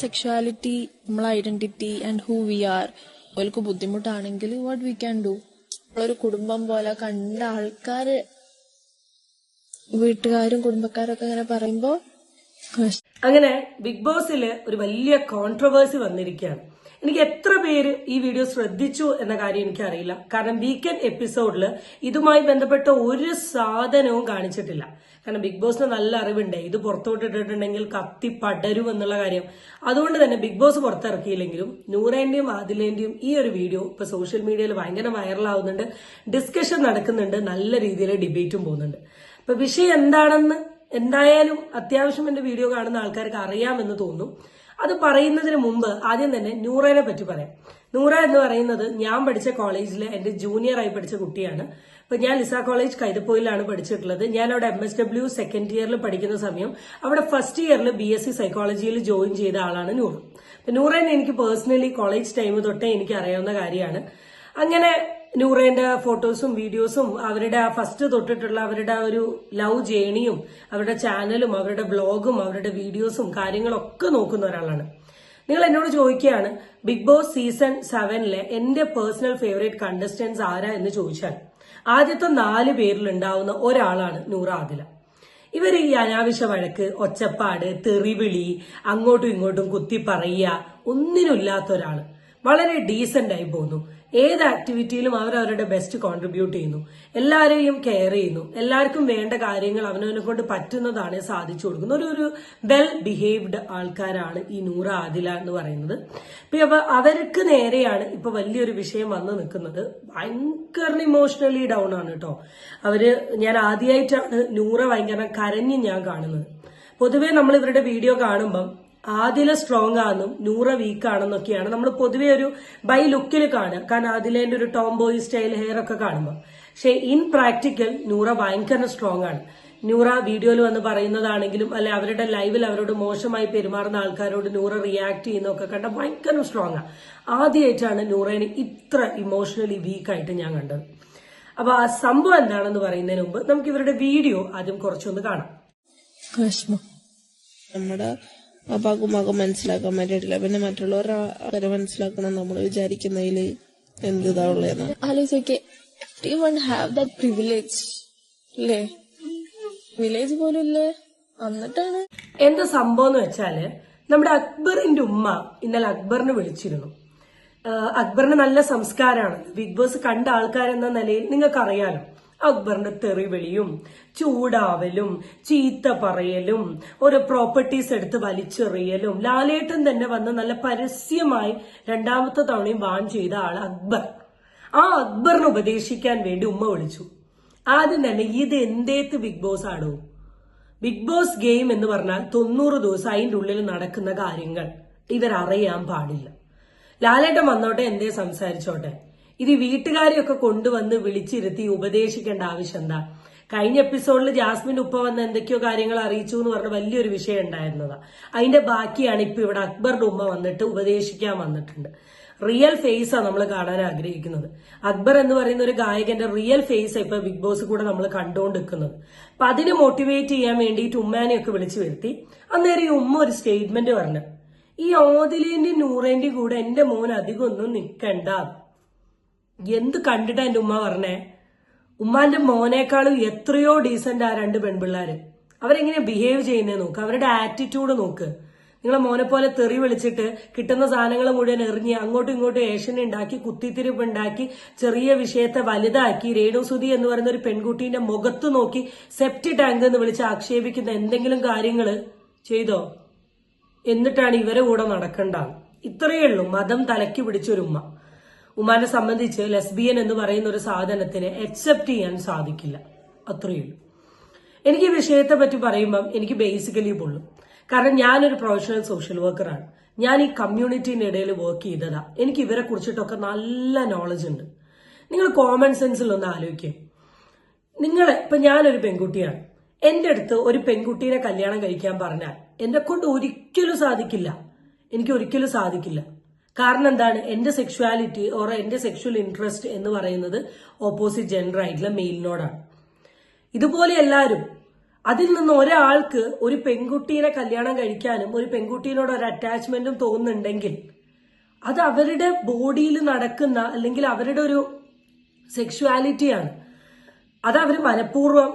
Sexuality നമ്മളെ identity and who we are അവർക്ക് ബുദ്ധിമുട്ടാണെങ്കിൽ വാട്ട് വി ക്യാൻ ഡു നമ്മളൊരു കുടുംബം പോലെ കണ്ട ആൾക്കാർ വീട്ടുകാരും കുടുംബക്കാരൊക്കെ ഇങ്ങനെ പറയുമ്പോ അങ്ങനെ ബിഗ് ബോസിൽ ഒരു വലിയ കോൺട്രവേഴ്സി വന്നിരിക്കുകയാണ്. എനിക്ക് എത്ര പേര് ഈ വീഡിയോ ശ്രദ്ധിച്ചു എന്ന കാര്യം എനിക്കറിയില്ല. കാരണം വീക്കെൻഡ് എപ്പിസോഡിൽ ഇതുമായി ബന്ധപ്പെട്ട ഒരു സാധനവും കാണിച്ചിട്ടില്ല. കാരണം ബിഗ് ബോസിന് നല്ല അറിവുണ്ട്. ഇത് പുറത്തോട്ടിട്ടിട്ടുണ്ടെങ്കിൽ കത്തി പടരും എന്നുള്ള കാര്യം. അതുകൊണ്ട് തന്നെ ബിഗ് ബോസ് പുറത്തിറക്കിയില്ലെങ്കിലും നൂറേന്റെയും ആദിലേന്റെയും ഈ ഒരു വീഡിയോ ഇപ്പൊ സോഷ്യൽ മീഡിയയിൽ ഭയങ്കര വൈറലാവുന്നുണ്ട് ഡിസ്കഷൻ നടക്കുന്നുണ്ട്. നല്ല രീതിയിൽ ഡിബേറ്റും പോകുന്നുണ്ട്. അപ്പൊ വിഷയം എന്താണെന്ന് എന്തായാലും അത്യാവശ്യം എന്റെ വീഡിയോ കാണുന്ന ആൾക്കാർക്ക് അറിയാമെന്ന് തോന്നുന്നു അത് പറയുന്നതിന് മുമ്പ് ആദ്യം തന്നെ നൂറേനെ പറ്റി പറയാം. നൂറ എന്ന് പറയുന്നത് ഞാൻ പഠിച്ച കോളേജിൽ എന്റെ ജൂനിയർ ആയി പഠിച്ച കുട്ടിയാണ്. ഇപ്പൊ ഞാൻ ലിസ കോളേജ് കൈതപ്പോയിലാണ് പഠിച്ചിട്ടുള്ളത്. ഞാൻ അവിടെ എം എസ് ഡബ്ല്യു സെക്കൻഡ് ഇയറിൽ പഠിക്കുന്ന സമയം അവിടെ ഫസ്റ്റ് ഇയറിൽ ബി എസ് സി സൈക്കോളജിയിൽ ജോയിൻ ചെയ്ത ആളാണ് നൂറ്. അപ്പൊ നൂറേനെ എനിക്ക് പേഴ്സണലി കോളേജ് ടൈം തൊട്ടേ എനിക്ക് അറിയാവുന്ന കാര്യമാണ്. അങ്ങനെ നൂറേന്റെ ഫോട്ടോസും വീഡിയോസും അവരുടെ ആ ഫസ്റ്റ് തൊട്ടിട്ടുള്ള അവരുടെ ആ ഒരു ലവ് ജേണിയും അവരുടെ ചാനലും അവരുടെ ബ്ലോഗും അവരുടെ വീഡിയോസും കാര്യങ്ങളൊക്കെ നോക്കുന്ന ഒരാളാണ്. നിങ്ങൾ എന്നോട് ചോദിക്കുകയാണ് ബിഗ് ബോസ് സീസൺ സെവനിലെ എന്റെ പേഴ്സണൽ ഫേവറേറ്റ് കണ്ടസ്റ്റൻസ് ആരാ? എന്ന് ചോദിച്ചാൽ ആദ്യത്തെ നാല് പേരിൽ ഉണ്ടാവുന്ന ഒരാളാണ് നൂറ ആദില. ഇവർ ഈ അനാവശ്യ വഴക്ക് ഒച്ചപ്പാട് തെറിവിളി അങ്ങോട്ടും ഇങ്ങോട്ടും കുത്തി പറയുക ഒന്നിനുമില്ലാത്ത ഒരാൾ. വളരെ ഡീസന്റ് ആയി പോകുന്നു ഏത് ആക്ടിവിറ്റിയിലും അവർ അവരുടെ ബെസ്റ്റ് കോൺട്രിബ്യൂട്ട് ചെയ്യുന്നു. എല്ലാവരെയും കെയർ ചെയ്യുന്നു. എല്ലാവർക്കും വേണ്ട കാര്യങ്ങൾ അവനവനെ കൊണ്ട് പറ്റുന്നതാണ് സാധിച്ചു കൊടുക്കുന്നത് ഒരു ഒരു വെൽ ബിഹേവ്ഡ് ആൾക്കാരാണ് ഈ നൂറ ആദില എന്ന് പറയുന്നത്. അപ്പൊ അവർക്ക് നേരെയാണ് ഇപ്പൊ വലിയൊരു വിഷയം വന്നു നിൽക്കുന്നത്. ഭയങ്കര ഇമോഷണലി ഡൗൺ ആണ് കേട്ടോ. അവർ ഞാൻ ആദ്യമായിട്ടാണ് നൂറ ഭയങ്കര കരഞ്ഞ് ഞാൻ കാണുന്നത്. പൊതുവേ നമ്മൾ ഇവരുടെ വീഡിയോ കാണുമ്പം ആദില സ്ട്രോങ് ആണെന്നും നൂറ വീക്ക് ആണെന്നൊക്കെയാണ് നമ്മൾ പൊതുവെ ഒരു ബൈ ലുക്കിൽ കാണുക. കാരണം ആദിലേന്റെ ഒരു ടോംബോയ് സ്റ്റൈൽ ഹെയർ ഒക്കെ കാണുമ്പോൾ പക്ഷെ ഇൻ പ്രാക്ടിക്കൽ നൂറ ഭയങ്കര സ്ട്രോങ് ആണ്. നൂറ വീഡിയോയിൽ വന്ന് പറയുന്നതാണെങ്കിലും അല്ലെ അവരുടെ ലൈവിൽ അവരോട് മോശമായി പെരുമാറുന്ന ആൾക്കാരോട് നൂറ റിയാക്ട് ചെയ്യുന്നൊക്കെ കണ്ട ഭയങ്കര സ്ട്രോങ് ആണ് ആദ്യമായിട്ടാണ് നൂറേനെ ഇത്ര ഇമോഷണലി വീക്കായിട്ട് ഞാൻ കണ്ടത്. അപ്പൊ ആ സംഭവം എന്താണെന്ന് പറയുന്നതിന് മുമ്പ് നമുക്ക് ഇവരുടെ വീഡിയോ ആദ്യം കുറച്ചൊന്ന് കാണാം. വിഷമം നമ്മുടെ അപ്പാക്കും ഉമ്മാക്കും മനസ്സിലാക്കാൻ പറ്റിയിട്ടില്ല. പിന്നെ മറ്റുള്ളവരെ മനസ്സിലാക്കണം നമ്മൾ വിചാരിക്കുന്നതിൽ എന്ത് ഇതാ ഉള്ളതെന്ന് ആലോചിക്കെ വൺ ഹാവ് ദാറ്റ് പ്രിവിലേജ് അല്ലേ വില്ലേജ് പോലും ഇല്ലേ? എന്നിട്ടാണ് എന്താ സംഭവം എന്ന് വെച്ചാൽ നമ്മുടെ അക്ബറിന്റെ ഉമ്മ ഇന്നലെ അക്ബറിനെ വിളിച്ചിരുന്നു. അക്ബറിന് നല്ല സംസ്കാരമാണ്. ബിഗ് ബോസ് കണ്ട ആൾക്കാരെന്ന നിലയിൽ നിങ്ങൾക്ക് അറിയാലോ അക്ബറിന്റെ തെറിവിളിയും ചൂടാവലും ചീത്ത പറയലും ഓരോ പ്രോപ്പർട്ടീസ് എടുത്ത് വലിച്ചെറിയലും ലാലേട്ടൻ തന്നെ വന്ന് നല്ല പരസ്യമായി രണ്ടാമത്തെ തവണയും വാൻ ചെയ്ത ആൾ അക്ബർ. ആ അക്ബറിനെ ഉപദേശിക്കാൻ വേണ്ടി ഉമ്മ വിളിച്ചു. ആദ്യം തന്നെ ഇത് എന്തേത്ത് ബിഗ് ബോസ് ആണോ ബിഗ് ബോസ് ഗെയിം എന്ന് പറഞ്ഞാൽ തൊണ്ണൂറ് ദിവസം അതിന്റെ ഉള്ളിൽ നടക്കുന്ന കാര്യങ്ങൾ. ഇവരറിയാൻ പാടില്ല. ലാലേട്ടൻ വന്നോട്ടെ എന്തേ സംസാരിച്ചോട്ടെ? ഇത് വീട്ടുകാരെയൊക്കെ കൊണ്ടുവന്ന് വിളിച്ചിരുത്തി ഉപദേശിക്കേണ്ട ആവശ്യം എന്താ? കഴിഞ്ഞ എപ്പിസോഡിൽ ജാസ്മിൻ ഉപ്പ വന്ന് എന്തൊക്കെയോ കാര്യങ്ങൾ അറിയിച്ചു എന്ന് പറഞ്ഞ വലിയൊരു വിഷയം ഉണ്ടായിരുന്നതാ. അതിന്റെ ബാക്കിയാണ് ഇപ്പൊ ഇവിടെ അക്ബറുടെ ഉമ്മ വന്നിട്ട് ഉപദേശിക്കാൻ വന്നിട്ടുണ്ട്. റിയൽ ഫേസ് ആണ് നമ്മൾ കാണാൻ ആഗ്രഹിക്കുന്നത്. അക്ബർ എന്ന് പറയുന്ന ഒരു ഗായകന്റെ റിയൽ ഫേസ് ഇപ്പൊ ബിഗ് ബോസ് കൂടെ നമ്മൾ കണ്ടുകൊണ്ടിരിക്കുന്നത് അപ്പൊ അതിനെ മോട്ടിവേറ്റ് ചെയ്യാൻ വേണ്ടിയിട്ട് ഉമ്മാനെയൊക്കെ വിളിച്ചു വരുത്തി. അന്നേരം ഈ ഉമ്മ ഒരു സ്റ്റേറ്റ്മെന്റ് പറഞ്ഞു ഈ ഓതിലേന്റെയും നൂറേന്റെയും കൂടെ എന്റെ മോൻ അധികം ഒന്നും നിക്കണ്ട. എന്ത് കണ്ടിട്ടാ എന്റെ ഉമ്മ പറഞ്ഞേ? ഉമ്മാന്റെ മോനേക്കാളും എത്രയോ ഡീസന്റ് ആ രണ്ട് പെൺപിള്ളേര്. അവരെങ്ങനെയാ ബിഹേവ് ചെയ്യുന്നത് നോക്ക് അവരുടെ ആറ്റിറ്റ്യൂഡ് നോക്ക്. നിങ്ങളെ മോനെ പോലെ തെറി വിളിച്ചിട്ട് കിട്ടുന്ന സാധനങ്ങൾ മുഴുവൻ എറിഞ്ഞ് അങ്ങോട്ടും ഇങ്ങോട്ടും ഏഷ്യൻ ഉണ്ടാക്കി കുത്തിത്തിരിപ്പ് ഉണ്ടാക്കി ചെറിയ വിഷയത്തെ വലുതാക്കി രേണുസുതി എന്ന് പറയുന്ന ഒരു പെൺകുട്ടീന്റെ മുഖത്ത് നോക്കി സെപ്റ്റി ടാങ്ക് എന്ന് വിളിച്ച് ആക്ഷേപിക്കുന്ന എന്തെങ്കിലും കാര്യങ്ങൾ ചെയ്തോ? എന്നിട്ടാണ് ഇവരെ കൂടെ നടക്കണ്ട. ഇത്രയേ ഉള്ളൂ മതം തലയ്ക്ക് പിടിച്ചൊരു ഉമ്മ. ഉമ്മാനെ സംബന്ധിച്ച് ലെസ്ബിയൻ എന്ന് പറയുന്ന ഒരു സാധനത്തിന് അക്സെപ്റ്റ് ചെയ്യാൻ സാധിക്കില്ല. അത്രയേ ഉള്ളൂ. എനിക്ക് ഈ വിഷയത്തെ പറ്റി പറയുമ്പം എനിക്ക് ബേസിക്കലി പൊള്ളും കാരണം ഞാനൊരു പ്രൊഫഷണൽ സോഷ്യൽ വർക്കറാണ് ഞാൻ ഈ കമ്മ്യൂണിറ്റീന്റെ ഇടയിൽ വർക്ക് ചെയ്തതാ. എനിക്ക് ഇവരെ കുറിച്ചിട്ടൊക്കെ നല്ല നോളജ് ഉണ്ട്. നിങ്ങൾ കോമൺ സെൻസിൽ ഒന്ന് ആലോചിക്കുക നിങ്ങൾ ഇപ്പൊ ഞാനൊരു പെൺകുട്ടിയാണ്. എന്റെ അടുത്ത് ഒരു പെൺകുട്ടീനെ കല്യാണം കഴിക്കാൻ പറഞ്ഞാൽ എന്നെ കൊണ്ട് ഒരിക്കലും സാധിക്കില്ല. എനിക്ക് ഒരിക്കലും സാധിക്കില്ല. കാരണം എന്താണ് എന്റെ സെക്ഷുവാലിറ്റി ഓർ എന്റെ സെക്ഷുവൽ ഇൻട്രസ്റ്റ് എന്ന് പറയുന്നത് ഓപ്പോസിറ്റ് ജെൻഡർ ആയിട്ടുള്ള മെയിലിനോടാണ് ഇതുപോലെ എല്ലാവരും അതിൽ നിന്ന് ഒരാൾക്ക് ഒരു പെൺകുട്ടീനെ കല്യാണം കഴിക്കാനും ഒരു പെൺകുട്ടീനോട് ഒരു അറ്റാച്ച്മെന്റും തോന്നുന്നുണ്ടെങ്കിൽ അത് അവരുടെ ബോഡിയിൽ നടക്കുന്ന അല്ലെങ്കിൽ അവരുടെ ഒരു സെക്ഷുവാലിറ്റിയാണ് അത് അവർ മനഃപൂർവം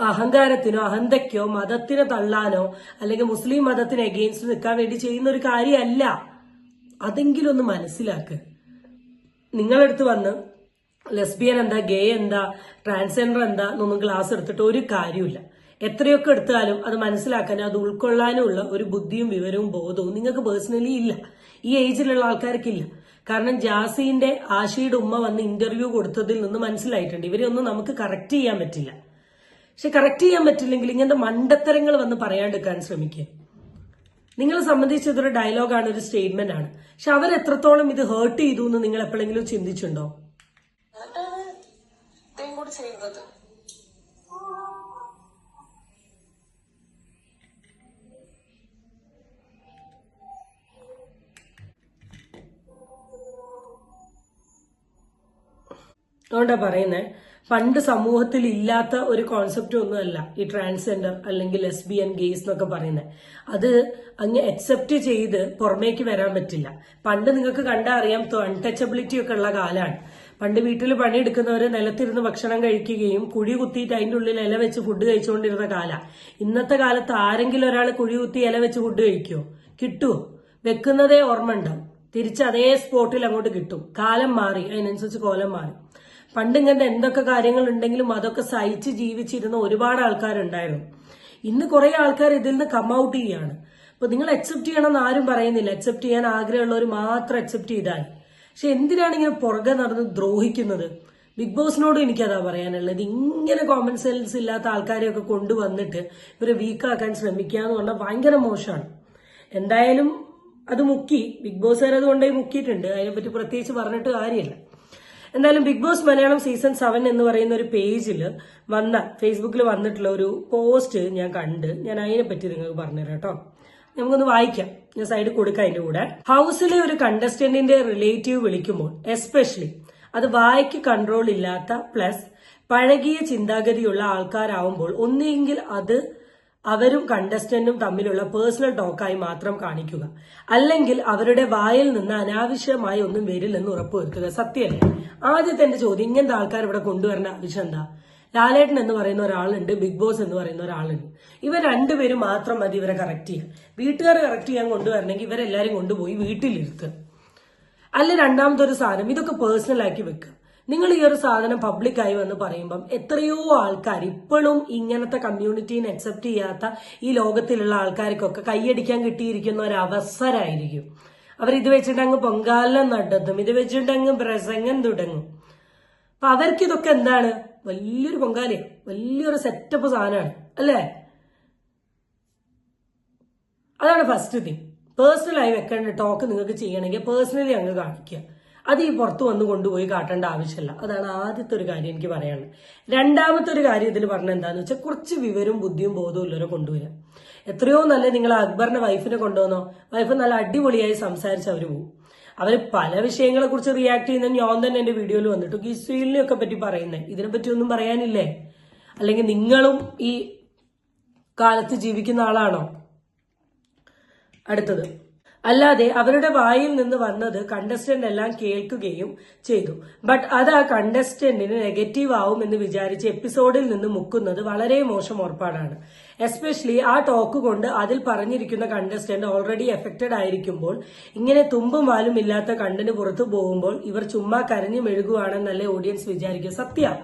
അഹങ്കാരത്തിനോ അഹന്തയ്ക്കോ മതത്തിനെ തള്ളാനോ അല്ലെങ്കിൽ മുസ്ലിം മതത്തിന് എഗെയിൻസ്റ്റ് നിൽക്കാൻ വേണ്ടി ചെയ്യുന്ന ഒരു കാര്യമല്ല. അതെങ്കിലും ഒന്ന് മനസ്സിലാക്ക്. നിങ്ങളെടുത്ത് വന്ന് ലെസ്ബിയൻ എന്താ ഗേ എന്താ ട്രാൻസ്ജെൻഡർ എന്താ എന്നൊന്നും ക്ലാസ് എടുത്തിട്ട് ഒരു കാര്യമില്ല എത്രയൊക്കെ എടുത്താലും അത് മനസ്സിലാക്കാനും അത് ഉൾക്കൊള്ളാനും ഉള്ള ഒരു ബുദ്ധിയും വിവരവും ബോധവും നിങ്ങൾക്ക് പേഴ്സണലി ഇല്ല. ഈ ഏജിലുള്ള ആൾക്കാർക്കില്ല. കാരണം ജാസിന്റെ ആശയുടെ ഉമ്മ വന്ന് ഇന്റർവ്യൂ കൊടുത്തതിൽ നിന്ന് മനസ്സിലായിട്ടുണ്ട്. ഇവരെ ഒന്നും നമുക്ക് കറക്റ്റ് ചെയ്യാൻ പറ്റില്ല. പക്ഷെ കറക്റ്റ് ചെയ്യാൻ പറ്റില്ലെങ്കിൽ ഇങ്ങനത്തെ മണ്ടത്തരങ്ങൾ വന്ന് പറയാണ്ടിരിക്കാൻ ശ്രമിക്കുക. നിങ്ങളെ സംബന്ധിച്ച് ഇതൊരു ഡയലോഗാണ് ഒരു സ്റ്റേറ്റ്മെന്റ് ആണ്. പക്ഷെ അവർ എത്രത്തോളം ഇത് ഹേർട്ട് ചെയ്തു എന്ന് നിങ്ങൾ എപ്പോഴെങ്കിലും ചിന്തിച്ചുണ്ടോ അതുകൊണ്ടാ പറയുന്നത് പണ്ട് സമൂഹത്തിൽ ഇല്ലാത്ത ഒരു കോൺസെപ്റ്റ് ഒന്നുമല്ല ഈ ട്രാൻസ്ജെൻഡർ അല്ലെങ്കിൽ ലെസ്ബിയൻ ഗെയ്സ് എന്നൊക്കെ പറയുന്നത്. അത് അങ്ങ് അക്സെപ്റ്റ് ചെയ്ത് പുറമേക്ക് വരാൻ പറ്റില്ല. പണ്ട് നിങ്ങൾക്ക് കണ്ടാൽ അറിയാം അൺടച്ചബിലിറ്റി ഒക്കെ ഉള്ള കാലമാണ് പണ്ട് വീട്ടിൽ പണിയെടുക്കുന്നവർ നിലത്തിരുന്ന് ഭക്ഷണം കഴിക്കുകയും കുഴി കുത്തിയിട്ട് അതിന്റെ ഉള്ളിൽ ഇല വെച്ച് ഫുഡ് കഴിച്ചുകൊണ്ടിരുന്ന കാല. ഇന്നത്തെ കാലത്ത് ആരെങ്കിലും ഒരാൾ കുഴി കുത്തി ഇല വെച്ച് ഫുഡ് കഴിക്കുമോ കിട്ടുമോ വെക്കുന്നതേ ഓർമ്മ ഉണ്ടാവും തിരിച്ച് അതേ സ്പോട്ടിൽ അങ്ങോട്ട് കിട്ടും. കാലം മാറി അതിനനുസരിച്ച് കോലം മാറി. പണ്ട് ഇങ്ങനത്തെ എന്തൊക്കെ കാര്യങ്ങൾ ഉണ്ടെങ്കിലും അതൊക്കെ സഹിച്ച് ജീവിച്ചിരുന്ന ഒരുപാട് ആൾക്കാരുണ്ടായിരുന്നു. ഇന്ന് കുറെ ആൾക്കാർ ഇതിൽ നിന്ന് കം ഔട്ട് ചെയ്യാണ്. അപ്പൊ നിങ്ങൾ അക്സെപ്റ്റ് ചെയ്യണമെന്ന് ആരും പറയുന്നില്ല. അക്സെപ്റ്റ് ചെയ്യാൻ ആഗ്രഹമുള്ളവർ മാത്രം അക്സെപ്റ്റ് ചെയ്താൽ. പക്ഷെ എന്തിനാണ് ഇങ്ങനെ പുറകെ നടന്ന് ദ്രോഹിക്കുന്നത്? ബിഗ് ബോസിനോട് എനിക്കതാ പറയാനുള്ളത്. ഇങ്ങനെ കോമൺ സെൻസ് ഇല്ലാത്ത ആൾക്കാരെയൊക്കെ കൊണ്ടുവന്നിട്ട് ഇവരെ വീക്കാക്കാൻ ശ്രമിക്കുക എന്ന് പറഞ്ഞാൽ ഭയങ്കര മോശമാണ്. എന്തായാലും അത് മുക്കി. ബിഗ് ബോസ് അത് കൊണ്ടുപോയി മുക്കിയിട്ടുണ്ട്. അതിനെപ്പറ്റി പ്രത്യേകിച്ച് പറഞ്ഞിട്ട് കാര്യമില്ല. എന്തായാലും Big Boss Malayalam season seven എന്ന് പറയുന്ന ഒരു പേജിൽ വന്ന ഫേസ്ബുക്കിൽ വന്നിട്ടുള്ള ഒരു പോസ്റ്റ് ഞാൻ കണ്ട് ഞാൻ അതിനെ പറ്റി നിങ്ങൾക്ക് പറഞ്ഞുതരാം കേട്ടോ. നമുക്കൊന്ന് വായിക്കാം. ഞാൻ സൈഡ് കൊടുക്കാം അതിന്റെ കൂടെ. ഹൗസിലെ ഒരു കണ്ടസ്റ്റന്റിന്റെ റിലേറ്റീവ് വിളിക്കുമ്പോൾ എസ്പെഷ്യലി അത് വായിക്ക് കൺട്രോൾ ഇല്ലാത്ത പ്ലസ് പഴകിയ ചിന്താഗതിയുള്ള ആൾക്കാരാവുമ്പോൾ ഒന്നെങ്കിൽ അത് അവരും കണ്ടസ്റ്റന്റും തമ്മിലുള്ള പേഴ്സണൽ ടോക്കായി മാത്രം കാണിക്കുക. അല്ലെങ്കിൽ അവരുടെ വായിൽ നിന്ന് അനാവശ്യമായി ഒന്നും വരില്ലെന്ന് ഉറപ്പുവരുത്തുക സത്യമല്ലേ? ആദ്യത്തെ എന്റെ ചോദ്യം ഇങ്ങനത്തെ ആൾക്കാർ ഇവിടെ കൊണ്ടുവരേണ്ട ആവശ്യം എന്താ? ലാലേട്ടൻ എന്ന് പറയുന്ന ഒരാളുണ്ട് ബിഗ് ബോസ് എന്ന് പറയുന്ന ഒരാളുണ്ട്. ഇവർ രണ്ടുപേരും മാത്രം മതി ഇവരെ കറക്റ്റ് ചെയ്യാൻ. വീട്ടുകാർ കറക്റ്റ് ചെയ്യാൻ കൊണ്ടുവരണമെങ്കിൽ ഇവരെല്ലാരും കൊണ്ടുപോയി വീട്ടിലിരുത്തുക അല്ല രണ്ടാമത്തെ ഒരു സാധനം ഇതൊക്കെ പേഴ്സണലാക്കി വെക്കുക നിങ്ങൾ ഈ ഒരു സാധനം പബ്ലിക്കായി വന്ന് പറയുമ്പം എത്രയോ ആൾക്കാർ ഇപ്പോഴും ഇങ്ങനത്തെ കമ്മ്യൂണിറ്റീനെ അക്സെപ്റ്റ് ചെയ്യാത്ത ഈ ലോകത്തിലുള്ള ആൾക്കാർക്കൊക്കെ കൈയടിക്കാൻ കിട്ടിയിരിക്കുന്ന ഒരു അവസരമായിരിക്കും അവർ ഇത് വെച്ചിട്ട് അങ്ങ് പൊങ്കാലം നടത്തും. ഇത് വെച്ചിട്ട് അങ്ങ് പ്രസംഗം തുടങ്ങും. അപ്പൊ അവർക്ക് ഇതൊക്കെ എന്താണ്? വലിയൊരു പൊങ്കാലേ വലിയൊരു സെറ്റപ്പ് സാധനമാണ്. അല്ലേ? അതാണ് ഫസ്റ്റ് തിങ് പേഴ്സണലായി വെക്കേണ്ട ടോക്ക് നിങ്ങൾക്ക് ചെയ്യണമെങ്കിൽ പേഴ്സണലി അങ്ങ് കാണിക്കുക. അത് ഈ പുറത്ത് വന്ന് കൊണ്ടുപോയി കാട്ടേണ്ട ആവശ്യമില്ല. അതാണ് ആദ്യത്തെ ഒരു കാര്യം എനിക്ക് പറയാനുള്ളത്. രണ്ടാമത്തെ ഒരു കാര്യം ഇതിൽ പറഞ്ഞ എന്താന്ന് വെച്ചാൽ കുറച്ച് വിവരവും ബുദ്ധിയും ബോധവും ഉള്ളവരെ കൊണ്ടുവരിക എത്രയോ നല്ല നിങ്ങൾ അക്ബറിന്റെ വൈഫിനെ കൊണ്ടുവന്നോ. വൈഫ് നല്ല അടിപൊളിയായി സംസാരിച്ച് അവർ പോകും അവർ പല വിഷയങ്ങളെ കുറിച്ച് റിയാക്ട് ചെയ്യുന്ന ഞാൻ തന്നെ എന്റെ വീഡിയോയിൽ വന്നിട്ട്. ഗിസ്വീലിനെ ഒക്കെ പറ്റി പറയുന്നത് ഇതിനെപ്പറ്റി ഒന്നും പറയാനില്ലേ? അല്ലെങ്കിൽ നിങ്ങളും ഈ കാലത്ത് ജീവിക്കുന്ന ആളാണോ? അടുത്തത്. അല്ലാതെ അവരുടെ വായിൽ നിന്ന് വന്നത് കണ്ടസ്റ്റന്റ് എല്ലാം കേൾക്കുകയും ചെയ്തു. ബട്ട് അത് ആ കണ്ടസ്റ്റന്റിന് നെഗറ്റീവ് ആവും എന്ന് വിചാരിച്ച് എപ്പിസോഡിൽ നിന്ന് മുക്കുന്നത് വളരെ മോശം ഓർപ്പാടാണ് എസ്പെഷ്യലി ആ ടോക്ക് കൊണ്ട് അതിൽ പറഞ്ഞിരിക്കുന്ന കണ്ടസ്റ്റന്റ് ഓൾറെഡി എഫക്റ്റഡ് ആയിരിക്കുമ്പോൾ ഇങ്ങനെ തുമ്പും വാലും ഇല്ലാത്ത കണ്ടന്റ് പുറത്തു പോകുമ്പോൾ ഇവർ ചുമ്മാ കരഞ്ഞു മെഴുകുവാണെന്നല്ലേ ഓഡിയൻസ് വിചാരിക്കുക സത്യ.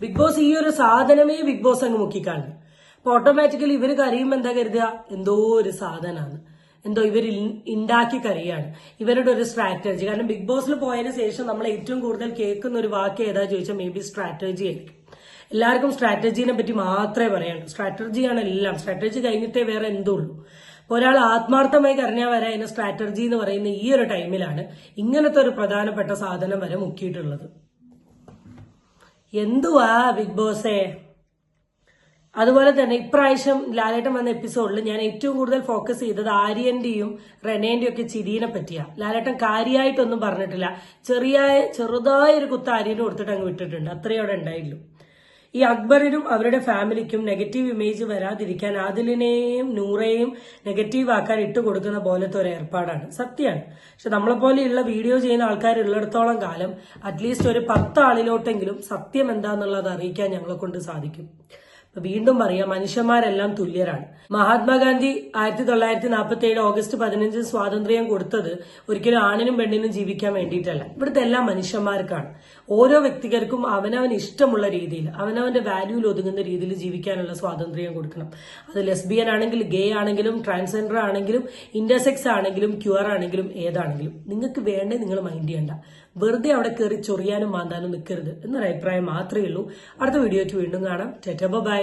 ബിഗ് ബോസ് ഈ ഒരു സാധനമേ ബിഗ് ബോസ് അങ്ങ് മുക്കിക്കാണും. അപ്പൊ ഓട്ടോമാറ്റിക്കലി ഇവർ കരയുമ്പോൾ എന്താ കരുതുക? എന്തോ ഒരു സാധനമാണ് എന്തോ ഇവർ ഉണ്ടാക്കി കറിയാണ് ഇവരുടെ ഒരു സ്ട്രാറ്റജി കാരണം ബിഗ് ബോസിൽ പോയതിന് ശേഷം നമ്മൾ ഏറ്റവും കൂടുതൽ കേൾക്കുന്ന ഒരു വാക്ക് ഏതാ ചോദിച്ചാൽ മേ ബി സ്ട്രാറ്റജി ആയിരിക്കും. എല്ലാവർക്കും സ്ട്രാറ്റജീനെ പറ്റി മാത്രമേ പറയാനുള്ളൂ. സ്ട്രാറ്റജിയാണ് എല്ലാം. സ്ട്രാറ്റജി കഴിഞ്ഞിട്ടേ വേറെ എന്തോ ഉള്ളൂ. ഒരാൾ ആത്മാർത്ഥമായി കരഞ്ഞാൽ വരെ അതിന് സ്ട്രാറ്റജി എന്ന് പറയുന്ന ഈ ഒരു ടൈമിലാണ് ഇങ്ങനത്തെ ഒരു പ്രധാനപ്പെട്ട സാധനം വരെ മുക്കിയിട്ടുള്ളത്. എന്തുവാ ബിഗ് ബോസേ അതുപോലെ തന്നെ ഇപ്രാവശ്യം ലാലേട്ടൻ വന്ന എപ്പിസോഡിൽ ഞാൻ ഏറ്റവും കൂടുതൽ ഫോക്കസ് ചെയ്തത് ആര്യന്റെയും റെനേന്റെയും ഒക്കെ ചിരിയെ പറ്റിയാ. ലാലേട്ടൻ കാര്യമായിട്ടൊന്നും പറഞ്ഞിട്ടില്ല. ചെറിയ ചെറുതായ ഒരു കുത്ത് ആര്യന് കൊടുത്തിട്ട് അങ്ങ് വിട്ടിട്ടുണ്ട്. അത്രയും അവിടെ ഉണ്ടായില്ലു ഈ അക്ബറിനും അവരുടെ ഫാമിലിക്കും നെഗറ്റീവ് ഇമേജ് വരാതിരിക്കാൻ ആദിലിനെയും നൂറേയും നെഗറ്റീവ് ആക്കാൻ ഇട്ട് കൊടുക്കുന്ന പോലത്തെ ഒരു ഏർപ്പാടാണ്. സത്യമാണ് പക്ഷെ നമ്മളെ പോലെയുള്ള വീഡിയോ ചെയ്യുന്ന ആൾക്കാർ ഉള്ളിടത്തോളം കാലം അറ്റ്ലീസ്റ്റ് ഒരു പത്ത് ആളിലോട്ടെങ്കിലും സത്യം എന്താന്നുള്ളത് അറിയിക്കാൻ ഞങ്ങളെ കൊണ്ട് സാധിക്കും. വീണ്ടും പറയാം മനുഷ്യന്മാരെല്ലാം തുല്യരാണ്. മഹാത്മാഗാന്ധി ആയിരത്തി തൊള്ളായിരത്തി നാൽപ്പത്തി ഏഴ് ഓഗസ്റ്റ് പതിനഞ്ചിന് സ്വാതന്ത്ര്യം കൊടുത്തത് ഒരിക്കലും ആണിനും പെണ്ണിനും ജീവിക്കാൻ വേണ്ടിയിട്ടല്ല. ഇവിടുത്തെ എല്ലാ മനുഷ്യന്മാർക്കാണ്. ഓരോ വ്യക്തികൾക്കും അവനവൻ ഇഷ്ടമുള്ള രീതിയിൽ അവനവന്റെ വാല്യൂയിൽ ഒതുങ്ങുന്ന രീതിയിൽ ജീവിക്കാനുള്ള സ്വാതന്ത്ര്യം കൊടുക്കണം. അത് ലെസ്ബിയൻ ആണെങ്കിൽ ഗേ ആണെങ്കിലും ട്രാൻസ്ജെൻഡർ ആണെങ്കിലും ഇന്റർസെക്സ് ആണെങ്കിലും ക്യൂർ ആണെങ്കിലും ഏതാണെങ്കിലും. നിങ്ങൾക്ക് വേണ്ടേ നിങ്ങൾ മൈൻഡ് ചെയ്യണ്ട. വെറുതെ അവിടെ കയറി ചൊറിയാനും മാന്താനും നിൽക്കരുത് എന്നൊരു അഭിപ്രായം മാത്രമേ ഉള്ളൂ. അടുത്ത വീഡിയോയ്ക്ക് വീണ്ടും കാണാം. Tata bye.